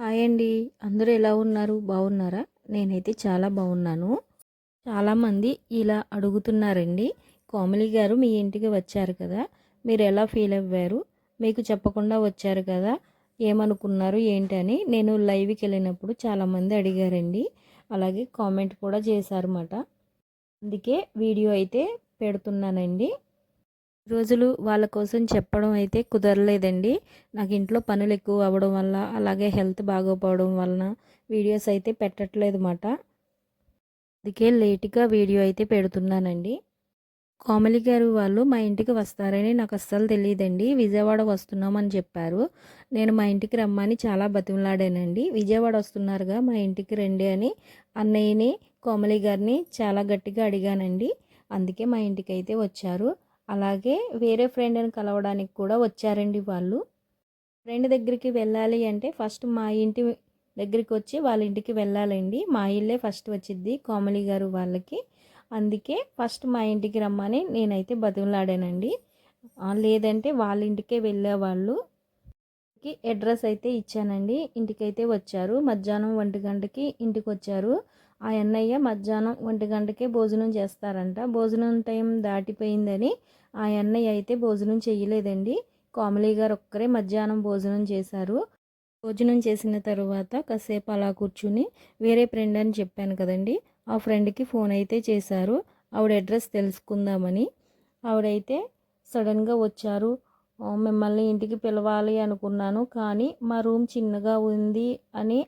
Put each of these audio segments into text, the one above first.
Hi అండి. అందరూ ఎలా ఉన్నారు? బాగున్నారా? నేనైతే చాలా బాగున్నాను. చాలామంది ఇలా అడుగుతున్నారండి. కోమలి గారు మీ ఇంటికి వచ్చారు కదా. మీరు ఎలా ఫీల్ అవ్వారు? మీకు చెప్పకుండా వచ్చారు కదా. ఏమనుకున్నారు? ఏంటని నేను లైవ్కి వెళ్ళినప్పుడు చాలామంది అడిగారండి. అలాగే కామెంట్ కూడా చేశారన్నమాట. అందుకే వీడియో అయితే పెడుతున్నానండి. రోజులు వాళ్ళ కోసం చెప్పడం అయితే కుదరలేదండి. నాకు ఇంట్లో పనులు ఎక్కువ అవ్వడం వల్ల అలాగే హెల్త్ బాగోపోవడం వలన వీడియోస్ అయితే పెట్టట్లేదు మాట అందుకే లేట్గా వీడియో అయితే పెడుతున్నానండి. కోమలి గారు వాళ్ళు మా ఇంటికి వస్తారని నాకు అస్సలు తెలియదండి. విజయవాడ వస్తున్నామని చెప్పారు. నేను మా ఇంటికి రమ్మని చాలా బతిమలాడానండి. విజయవాడ వస్తున్నారుగా మా ఇంటికి రండి అని అన్నయ్యని కోమలి గారిని చాలా గట్టిగా అడిగానండి. అందుకే మా ఇంటికి అయితే వచ్చారు. అలాగే వేరే ఫ్రెండ్ని కలవడానికి కూడా వచ్చారండి వాళ్ళు. ఫ్రెండ్ దగ్గరికి వెళ్ళాలి అంటే ఫస్ట్ మా ఇంటి దగ్గరికి వచ్చి వాళ్ళ ఇంటికి వెళ్ళాలండి. మా ఇల్లే ఫస్ట్ వచ్చింది కోమలి గారు వాళ్ళకి. అందుకే ఫస్ట్ మా ఇంటికి రమ్మని నేనైతే బతిమలాడానండి. లేదంటే వాళ్ళ ఇంటికే వెళ్ళేవాళ్ళు. అడ్రస్ అయితే ఇచ్చానండి. ఇంటికైతే వచ్చారు. మధ్యాహ్నం ఒంటి గంటకి ఇంటికి వచ్చారు ఆ అన్నయ్య మధ్యాహ్నం ఒంటి గంటకే భోజనం చేస్తారంట. భోజనం టైం దాటిపోయిందని ఆ అన్నయ్య అయితే భోజనం చేయలేదండి కోమలి గారు ఒక్కరే మధ్యాహ్నం భోజనం చేశారు. భోజనం చేసిన తర్వాత కాసేపు అలా కూర్చుని వేరే ఫ్రెండ్ అని చెప్పాను కదండి. ఆ ఫ్రెండ్కి ఫోన్ అయితే చేశారు. ఆవిడ అడ్రస్ తెలుసుకుందామని. ఆవిడైతే సడన్గా వచ్చారు. మిమ్మల్ని ఇంటికి పిలవాలి అనుకున్నాను కానీ మా రూమ్ చిన్నగా ఉంది అని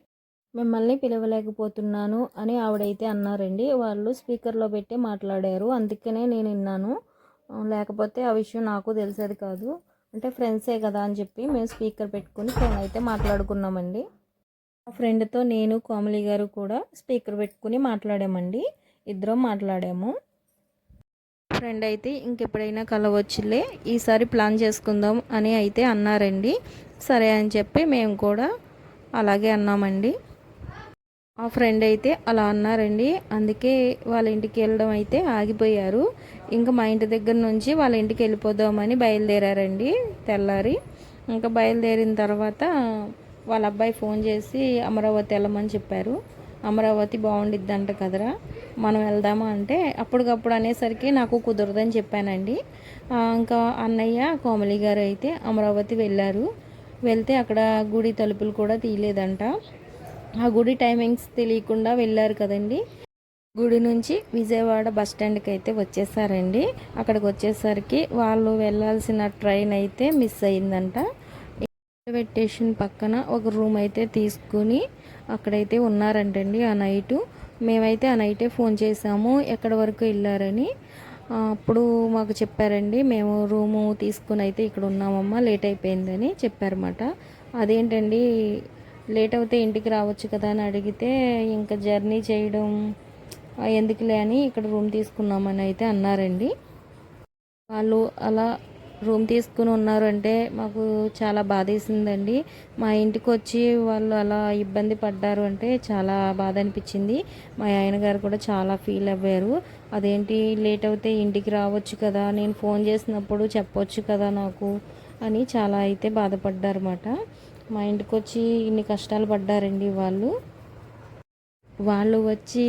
మిమ్మల్ని పిలవలేకపోతున్నాను అని ఆవిడైతే అన్నారండి. వాళ్ళు స్పీకర్లో పెట్టి మాట్లాడారు. అందుకనే నేను విన్నాను. లేకపోతే ఆ విషయం నాకు తెలిసేది కాదు. అంటే ఫ్రెండ్సే కదా అని చెప్పి మేము స్పీకర్ పెట్టుకుని ఫోన్ అయితే మాట్లాడుకున్నామండి. మా ఫ్రెండ్తో నేను కోమలి గారు కూడా స్పీకర్ పెట్టుకుని మాట్లాడామండి. ఇద్దరం మాట్లాడాము. ఫ్రెండ్ అయితే ఇంకెప్పుడైనా కలవచ్చులే ఈసారి ప్లాన్ చేసుకుందాం అని అయితే అన్నారండి. సరే అని చెప్పి మేము కూడా అలాగే అన్నామండి. ఆ ఫ్రెండ్ అయితే అలా అన్నారండి. అందుకే వాళ్ళ ఇంటికి వెళ్ళడం అయితే ఆగిపోయారు. ఇంకా మా ఇంటి దగ్గర నుంచి వాళ్ళ ఇంటికి వెళ్ళిపోదామని బయలుదేరారండి తెల్లారి. ఇంకా బయలుదేరిన తర్వాత వాళ్ళ అబ్బాయి ఫోన్ చేసి అమరావతి వెళ్ళమని చెప్పారు. అమరావతి బాగుండిద్దంట కదరా. మనం వెళ్దామా? అంటే అప్పటికప్పుడు అనేసరికి నాకు కుదరదని చెప్పానండి. ఇంకా అన్నయ్య కోమలి గారు అయితే అమరావతి వెళ్ళారు. వెళ్తే అక్కడ గుడి తలుపులు కూడా తీయలేదంట. ఆ గుడి టైమింగ్స్ తెలియకుండా వెళ్ళారు కదండి. గుడి నుంచి విజయవాడ బస్ స్టాండ్కి అయితే వచ్చేసారండి. అక్కడికి వచ్చేసరికి వాళ్ళు వెళ్ళాల్సిన ట్రైన్ అయితే మిస్ అయిందంట. రైల్వే స్టేషన్ పక్కన ఒక రూమ్ అయితే తీసుకుని అక్కడైతే ఉన్నారంటండి ఆ నైటు మేమైతే ఆ నైటే ఫోన్ చేసాము ఎక్కడి వరకు వెళ్ళారని. అప్పుడు మాకు చెప్పారండి మేము రూము తీసుకుని అయితే ఇక్కడ ఉన్నామమ్మా లేట్ అయిపోయిందని చెప్పారన్నమాట. అదేంటండి లేట్ అవుతే ఇంటికి రావచ్చు కదా అని అడిగితే ఇంకా జర్నీ చేయడం ఎందుకులే అని ఇక్కడ రూమ్ తీసుకున్నామని అయితే అన్నారండి. వాళ్ళు అలా రూమ్ తీసుకుని ఉన్నారు అంటే మాకు చాలా బాధేసిందండి. మా ఇంటికి వచ్చి వాళ్ళు అలా ఇబ్బంది పడ్డారు అంటే చాలా బాధ అనిపించింది. మా ఆయన గారు కూడా చాలా ఫీల్ అయ్యారు అదేంటి లేట్ అవుతే ఇంటికి రావచ్చు కదా నేను ఫోన్ చేసినప్పుడు చెప్పొచ్చు కదా నాకు అని చాలా అయితే బాధపడ్డారన్నమాట. మా ఇంటికి వచ్చి ఇన్ని కష్టాలు పడ్డారండి వాళ్ళు. వాళ్ళు వచ్చి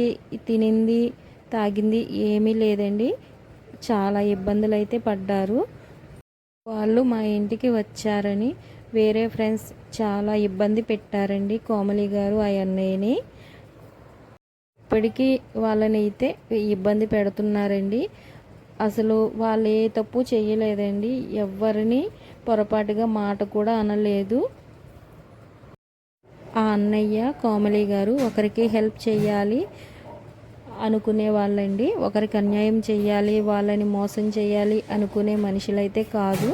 తినింది తాగింది ఏమీ లేదండి. చాలా ఇబ్బందులు అయితే పడ్డారు. వాళ్ళు మా ఇంటికి వచ్చారని వేరే ఫ్రెండ్స్ చాలా ఇబ్బంది పెట్టారండి కోమలి గారు ఆ అన్నయ్యని. ఇప్పటికీ వాళ్ళని అయితే ఇబ్బంది పెడుతున్నారండి. అసలు వాళ్ళు ఏ తప్పు చేయలేదండి. ఎవరిని పొరపాటుగా మాట కూడా అనలేదు. ఆ అన్నయ్య కోమలి గారు ఒకరికి హెల్ప్ చేయాలి అనుకునే వాళ్ళండి. ఒకరికి అన్యాయం చేయాలి వాళ్ళని మోసం చేయాలి అనుకునే మనుషులైతే కాదు.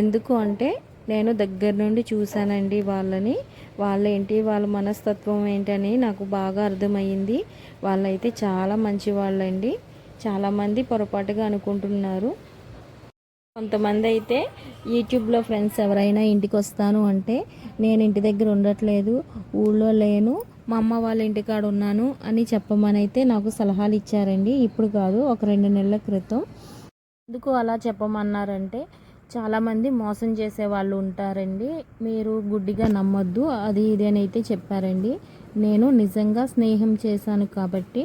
ఎందుకు అంటే నేను దగ్గర నుండి చూశానండి వాళ్ళని. వాళ్ళేంటి వాళ్ళ మనస్తత్వం ఏంటని నాకు బాగా అర్థమైంది వాళ్ళైతే చాలా మంచి వాళ్ళండి చాలామంది పొరపాటుగా అనుకుంటున్నారు. కొంతమంది అయితే యూట్యూబ్లో ఫ్రెండ్స్ ఎవరైనా ఇంటికి వస్తాను అంటే నేను ఇంటి దగ్గర ఉండట్లేదు ఊళ్ళో లేను మా అమ్మ వాళ్ళ ఇంటికాడ ఉన్నాను అని చెప్పమనైతే నాకు సలహాలు ఇచ్చారండి ఇప్పుడు కాదు ఒక రెండు నెలల క్రితం. ఎందుకు అలా చెప్పమన్నారంటే చాలామంది మోసం చేసే వాళ్ళు ఉంటారండి. మీరు గుడ్డిగా నమ్మొద్దు అది ఇది అని అయితే చెప్పారండి. నేను నిజంగా స్నేహం చేశాను కాబట్టి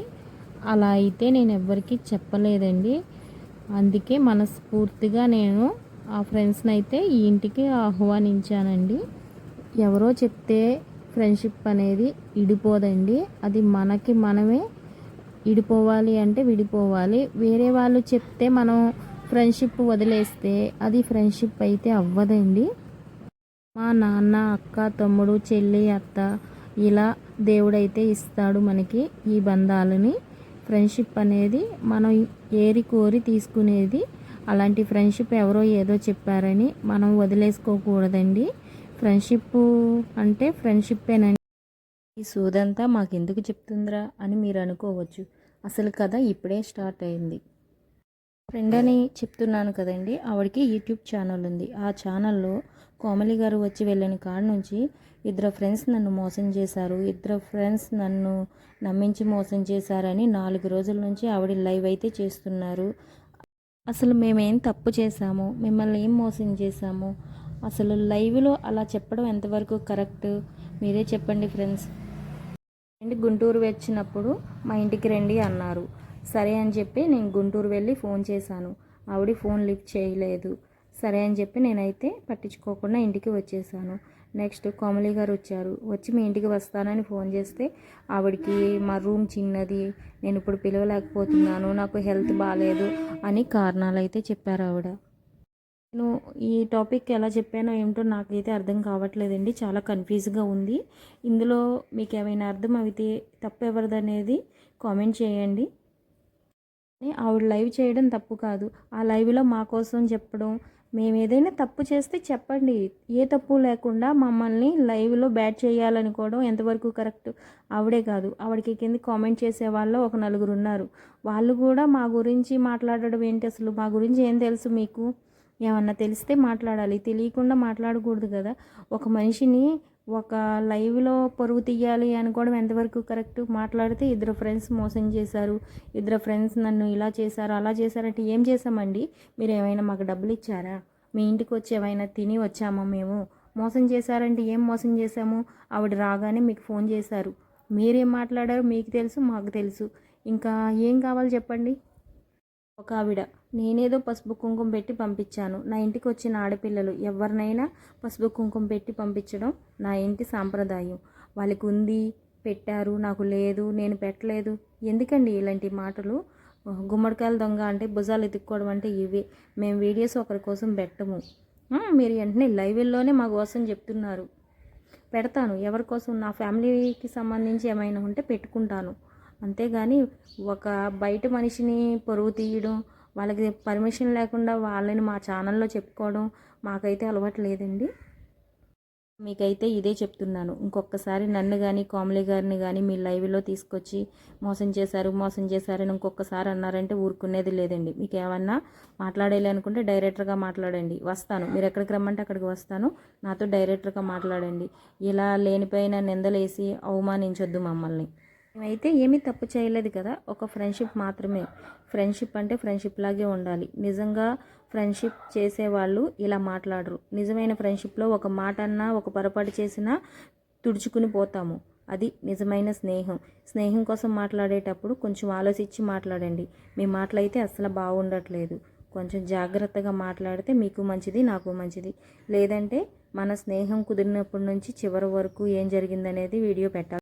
అలా అయితే నేను ఎవ్వరికీ చెప్పలేదండి. అందుకే మనస్ఫూర్తిగా నేను ఆ ఫ్రెండ్స్ని అయితే ఈ ఇంటికి ఆహ్వానించానండి. ఎవరో చెప్తే ఫ్రెండ్షిప్ అనేది ఇడిపోదండి. అది మనకి మనమే ఇడిపోవాలి అంటే విడిపోవాలి. వేరే వాళ్ళు చెప్తే మనం ఫ్రెండ్షిప్ వదిలేస్తే అది ఫ్రెండ్షిప్ అయితే అవ్వదండి. మా నాన్న అక్క తమ్ముడు చెల్లి అత్త ఇలా దేవుడైతే ఇస్తాడు మనకి ఈ బంధాలని. ఫ్రెండ్షిప్ అనేది మనం ఏరి కోరి తీసుకునేది. అలాంటి ఫ్రెండ్షిప్ ఎవరో ఏదో చెప్పారని మనం వదిలేసుకోకూడదండి. ఫ్రెండ్షిప్ అంటే ఫ్రెండ్షిప్పేనండి. ఈ సూదంతా మాకెందుకు చెప్తుందిరా అని మీరు అనుకోవచ్చు. అసలు కథ ఇప్పుడే స్టార్ట్ అయింది. ఫ్రెండ్ అని చెప్తున్నాను కదండి. ఆవిడకి యూట్యూబ్ ఛానల్ ఉంది. ఆ ఛానల్లో కోమలి గారు వచ్చి వెళ్ళిన కాడ నుంచి ఇద్దరు ఫ్రెండ్స్ నన్ను మోసం చేశారు. ఇద్దరు ఫ్రెండ్స్ నన్ను నమ్మించి మోసం చేశారని నాలుగు రోజుల నుంచి ఆవిడ లైవ్ అయితే చేస్తున్నారు. అసలు మేమేం తప్పు చేశాము? మిమ్మల్ని ఏం మోసం చేశాము? అసలు లైవ్లో అలా చెప్పడం ఎంతవరకు కరెక్ట్? మీరే చెప్పండి ఫ్రెండ్స్. అండ్ గుంటూరు వచ్చినప్పుడు మా ఇంటికి రండి అన్నారు. సరే అని చెప్పి నేను గుంటూరు వెళ్ళి ఫోన్ చేశాను. ఆవిడ ఫోన్ లిఫ్ట్ చేయలేదు. సరే అని చెప్పి నేనైతే పట్టించుకోకుండా ఇంటికి వచ్చేసాను నెక్స్ట్ కోమలి గారు వచ్చారు. వచ్చి మీ ఇంటికి వస్తానని ఫోన్ చేస్తే ఆవిడకి మా రూమ్ చిన్నది నేను ఇప్పుడు పిలవలేకపోతున్నాను నాకు హెల్త్ బాగాలేదు అని కారణాలు అయితే చెప్పారు ఆవిడ. నేను ఈ టాపిక్ ఎలా చెప్పానో ఏమిటో నాకైతే అర్థం కావట్లేదండి. చాలా కన్ఫ్యూజ్గా ఉంది. ఇందులో మీకు ఏమైనా అర్థం అయితే తప్పు ఎవరిదనేది కామెంట్ చేయండి. ఆవిడ లైవ్ చేయడం తప్పు కాదు. ఆ లైవ్లో మా కోసం చెప్పడం మేము ఏదైనా తప్పు చేస్తే చెప్పండి. ఏ తప్పు లేకుండా మమ్మల్ని లైవ్లో బ్యాట్ చేయాలనుకోవడం ఎంతవరకు కరెక్ట్? ఆవిడే కాదు. ఆవిడకి కింద కామెంట్ చేసే వాళ్ళు ఒక నలుగురు ఉన్నారు. వాళ్ళు కూడా మా గురించి మాట్లాడడం ఏంటి అసలు? మా గురించి ఏం తెలుసు మీకు? ఏమన్నా తెలిస్తే మాట్లాడాలి. తెలియకుండా మాట్లాడకూడదు కదా. ఒక మనిషిని ఒక లైవ్లో పరువు తీయాలి అనుకోవడం ఎంతవరకు కరెక్ట్ మాట్లాడితే ఇద్దరు ఫ్రెండ్స్ మోసం చేశారు ఇద్దరు ఫ్రెండ్స్ నన్ను ఇలా చేశారు అలా చేశారంటే ఏం చేశామండి? మీరు ఏమైనా మాకు డబ్బులు ఇచ్చారా? మీ ఇంటికి వచ్చి ఏమైనా తిని వచ్చామా మేము? మోసం చేశారంటే ఏం మోసం చేశాము? ఆవిడ రాగానే మీకు ఫోన్ చేశారు. మీరేం మాట్లాడారు మీకు తెలుసు మాకు తెలుసు. ఇంకా ఏం కావాలి చెప్పండి? ఒక ఆవిడ. నేనేదో పసుపు కుంకుమ పెట్టి పంపించాను. నా ఇంటికి వచ్చిన ఆడపిల్లలు ఎవరినైనా పసుపు కుంకుమ పెట్టి పంపించడం నా ఇంటి సాంప్రదాయం. వాళ్ళకి ఉంది పెట్టారు నాకు లేదు నేను పెట్టలేదు. ఎందుకండి ఇలాంటి మాటలు? గుమ్మడికాయల దొంగ అంటే భుజాలు ఎత్తుక్కోవడం అంటే ఇవే. మేము వీడియోస్ ఒకరి కోసం పెట్టము. మీరు వెంటనే లైవ్లోనే మా కోసం చెప్తున్నారు. పెడతాను. ఎవరి కోసం? నా ఫ్యామిలీకి సంబంధించి ఏమైనా ఉంటే పెట్టుకుంటాను. అంతేగాని ఒక బయట మనిషిని పొరుగు తీయడం వాళ్ళకి పర్మిషన్ లేకుండా వాళ్ళని మా ఛానల్లో చెప్పుకోవడం మాకైతే అలవాటు లేదండి. మీకైతే ఇదే చెప్తున్నాను. ఇంకొకసారి నన్ను కానీ కోమలి గారిని కానీ మీ లైవ్లో తీసుకొచ్చి మోసం చేశారు మోసం చేశారని ఇంకొకసారి అన్నారంటే ఊరుకునేది లేదండి. మీకు ఏమన్నా మాట్లాడాలి అనుకుంటే డైరెక్టర్గా మాట్లాడండి. వస్తాను. మీరు ఎక్కడికి రమ్మంటే అక్కడికి వస్తాను. నాతో డైరెక్టర్గా మాట్లాడండి. ఇలా లేనిపోయిన నిందలేసి అవమానించొద్దు మమ్మల్ని. మేమైతే ఏమీ తప్పు చేయలేదు కదా. ఒక ఫ్రెండ్షిప్ మాత్రమే. ఫ్రెండ్షిప్ అంటే ఫ్రెండ్షిప్ లాగే ఉండాలి. నిజంగా ఫ్రెండ్షిప్ చేసేవాళ్ళు ఇలా మాట్లాడరు. నిజమైన ఫ్రెండ్షిప్లో ఒక మాట అన్నా ఒక పొరపాటు చేసినా తుడుచుకుని పోతాము. అది నిజమైన స్నేహం. స్నేహం కోసం మాట్లాడేటప్పుడు కొంచెం ఆలోచించి మాట్లాడండి. మీ మాటలైతే అసలు బాగుండట్లేదు. కొంచెం జాగ్రత్తగా మాట్లాడితే మీకు మంచిది నాకు మంచిది. లేదంటే మన స్నేహం కుదిరినప్పటి నుంచి చివరి వరకు ఏం జరిగిందనేది వీడియో పెట్టాలి.